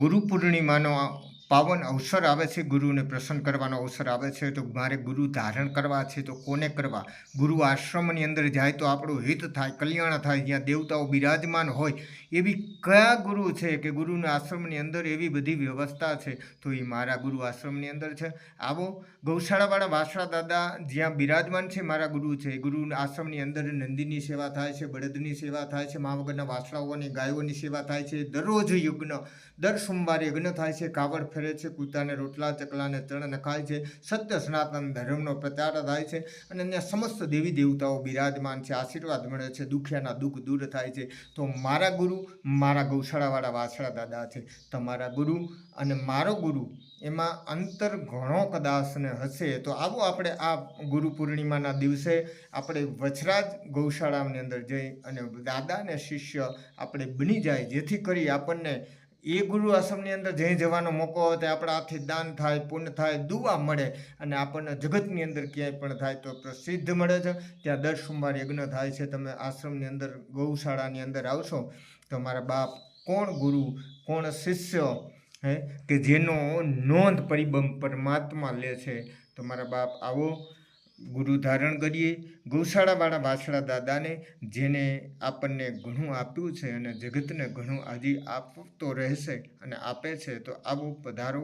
ગુરુ પૂર્ણિમાનો પાવન અવસર આવે છે, ગુરુને પ્રસન્ન કરવાનો અવસર આવે છે, તો મારે ગુરુ ધારણ કરવા છે, તો કોને કરવા? ગુરુ આશ્રમની અંદર જાય તો આપણું હિત થાય, કલ્યાણ થાય, જ્યાં દેવતાઓ બિરાજમાન હોય, એવી કયા ગુરુ છે કે ગુરુના આશ્રમની અંદર એવી બધી વ્યવસ્થા છે? તો એ મારા ગુરુ આશ્રમની અંદર છે. આવો, ગૌશાળાવાળા વાસણા દાદા જ્યાં બિરાજમાન છે, મારા ગુરુ છે ગુરુ આશ્રમની અંદર નંદીની સેવા થાય છે, બળદની સેવા થાય છે, મા વગરના વાસણાઓની ગાયોની સેવા થાય છે, દરરોજ યજ્ઞ, દર સોમવારે યજ્ઞ થાય છે, કાવડ ફેરે છે, કૂતાને રોટલા, ચકલાને ચણ નખાય છે. સત્ય સનાતન ધર્મનો પ્રચાર થાય છે અને અહીંયા સમસ્ત દેવી દેવતાઓ બિરાજમાન છે, આશીર્વાદ મળે છે, દુખિયાના દુઃખ દૂર થાય છે. તો મારા ગુરુ, મારા ગૌશાળાવાળા વાસણા દાદા છે, તમારા ગુરુ અને મારો ગુરુ, એમાં અંતર ઘણો કદાચને હશે. તો આવો આપણે આ ગુરુ પૂર્ણિમાના દિવસે આપણે વછરાજ ગૌશાળાની અંદર જઈ અને દાદાને શિષ્ય આપણે બની જાય, જેથી કરી આપણને એ ગુરુ આશ્રમની અંદર જઈ જવાનો મોકો આવે તો આપણા હાથથી દાન થાય, પુણ્ય થાય દુવા મળે અને આપણને જગતની અંદર ક્યાંય પણ થાય તો પ્રસિદ્ધ મળે છે. ત્યાં દર સોમવાર યજ્ઞ થાય છે. તમે આશ્રમની અંદર, ગૌશાળાની અંદર આવશો તો મારા બાપ કોણ ગુરુ, કોણ શિષ્ય, હે? કે જેનો નોંધ પરિબંધ પરમાત્મા લે છે તો મારા બાપ આવો ગુરુ ધારણ કરીએ. ગૌશાળાવાળા વાછડા દાદાને, જેને આપણને ઘણું આપ્યું છે અને જગતને ઘણું હજી આપતો રહેશે અને આપે છે, તો આવો પધારો.